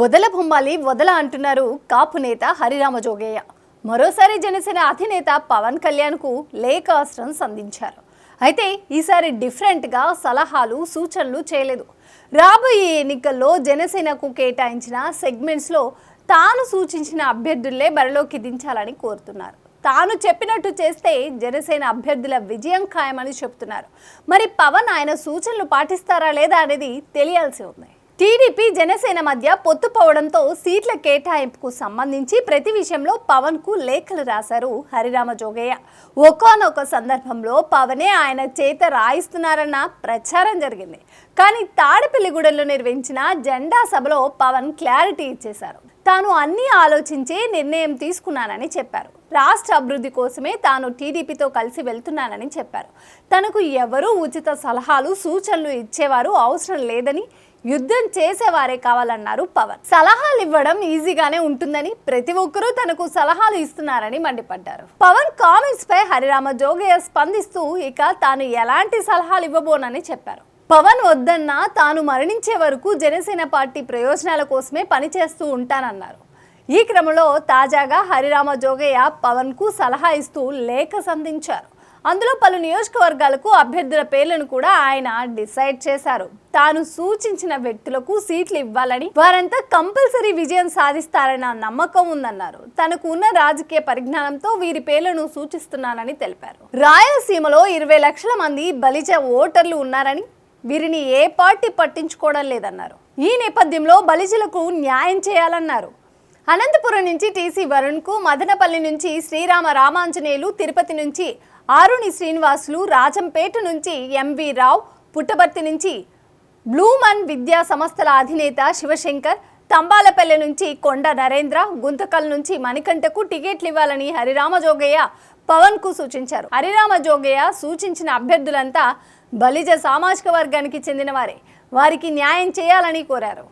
వదల బొమ్మాలి వదల అంటున్నారు కాపు నేత హరిరామ జోగయ్య. మరోసారి జనసేన అధినేత పవన్ కళ్యాణ్కు లేఖాస్త్రం సంధించారు. అయితే ఈసారి డిఫరెంట్గా సలహాలు సూచనలు చేయలేదు. రాబోయే ఎన్నికల్లో జనసేనకు కేటాయించిన సెగ్మెంట్స్లో తాను సూచించిన అభ్యర్థులే బరిలోకి దించాలని కోరుతున్నారు. తాను చెప్పినట్టు చేస్తే జనసేన అభ్యర్థుల విజయం ఖాయమని చెప్తున్నారు మరి పవన్ ఆయన సూచనలు పాటిస్తారా లేదా అనేది తెలియాల్సి ఉంది. టీడీపీ జనసేన మధ్య పొత్తు పోవడంతో సీట్ల కేటాయింపుకు సంబంధించి ప్రతి విషయంలో పవన్కు లేఖలు రాశారు హరిరామ జోగయ్య. ఒకనొక సందర్భంలో పవనే ఆయన చేత రాయిస్తున్నారన్న ప్రచారం జరిగింది. కానీ తాడిపల్లిగూడెంలో నిర్వహించిన జెండా సభలో పవన్ క్లారిటీ ఇచ్చేశారు. తాను అన్ని ఆలోచించే నిర్ణయం తీసుకున్నానని చెప్పారు. రాష్ట్ర అభివృద్ధి కోసమే తాను టీడీపీతో కలిసి వెళ్తున్నానని చెప్పారు. తనకు ఎవరూ ఉచిత సలహాలు సూచనలు ఇచ్చేవారు అవసరం లేదని యుద్ధం చేసేవారే కావాలన్నారు పవన్. సలహాలు ఇవ్వడం ఈజీగానే ఉంటుందని ప్రతి ఒక్కరూ తనకు సలహాలు ఇస్తున్నారని మండిపడ్డారు. పవన్ కామెంట్స్ పై హరిరామ జోగయ్య స్పందిస్తూ ఇక తాను ఎలాంటి సలహాలు ఇవ్వబోనని చెప్పారు. పవన్ వద్దన్నా తాను మరణించే వరకు జనసేన పార్టీ ప్రయోజనాల కోసమే పనిచేస్తూ ఉంటానన్నారు. ఈ క్రమంలో తాజాగా హరిరామ జోగయ్య పవన్కు సలహా ఇస్తూ లేఖ సంధించారు. అందులో పలు నియోజకవర్గాలకు అభ్యర్థుల పేర్లను కూడా ఆయన డిసైడ్ చేశారు. తాను సూచించిన వ్యక్తులకు సీట్లు ఇవ్వాలని వారంతా కంపల్సరీ విజయం సాధిస్తారన్న నమ్మకం ఉందన్నారు. తనకు ఉన్న రాజకీయ పరిజ్ఞానంతో వీరి పేర్లను సూచిస్తున్నానని తెలిపారు. రాయలసీమలో ఇరవై లక్షల మంది బలిజ ఓటర్లు ఉన్నారని వీరిని ఏ పార్టీ పట్టించుకోవడం లేదన్నారు. ఈ నేపథ్యంలో బలిజలకు న్యాయం చేయాలన్నారు. అనంతపురం నుంచి టీసీ వరుణ్కు మదనపల్లి నుంచి శ్రీరామ రామాంజనేయులు తిరుపతి నుంచి ఆరుని శ్రీనివాసులు రాజంపేట నుంచి ఎంవి రావు పుట్టబర్తి నుంచి బ్లూమన్ విద్యా సంస్థల అధినేత శివశంకర్ తంబాలపల్లె నుంచి కొండ నరేంద్ర గుంతకల్ నుంచి మణికంఠకు టికెట్లు ఇవ్వాలని హరిరామ జోగయ్య పవన్కు సూచించారు. హరిరామ జోగయ్య సూచించిన అభ్యర్థులంతా బలిజ సామాజిక వర్గానికి చెందినవారే. వారికి న్యాయం చేయాలని కోరారు.